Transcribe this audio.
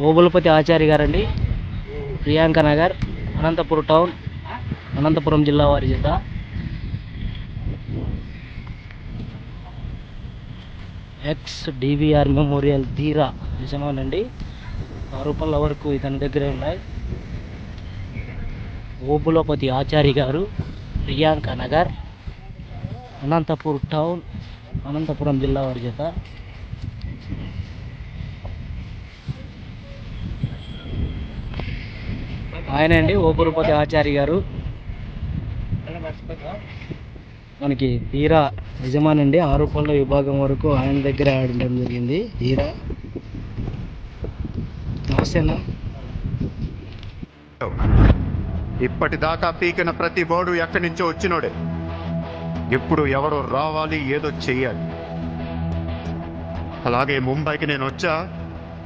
ఓబులపతి ఆచార్య గారండి. ప్రియాంక నగర్ అనంతపురం టౌన్ అనంతపురం జిల్లా వారి చేత. ఎక్స్ డివిఆర్ మెమోరియల్ ధీరా నిజమేనండి. ఆ రూపాయల వరకు ఇతని దగ్గరే ఉన్నాయి. ఓబులపతి ఆచారి గారు ప్రియాంక నగర్ అనంతపూర్ టౌన్ అనంతపురం జిల్లా వారి చేత. ఆయన అండి ఓపురపతి ఆచారి గారు. మనకి తీరా యజమానండి ఆరు పళ్ళ విభాగం వరకు ఆయన దగ్గర ఆడడం జరిగింది. హీరా. నమస్తే అన్న. ఇప్పటిదాకా పీకిన ప్రతి బోర్డు ఎక్కడి నుంచో వచ్చినోడే. ఇప్పుడు ఎవరు రావాలి ఏదో చెయ్యాలి. అలాగే ముంబైకి నేను వచ్చా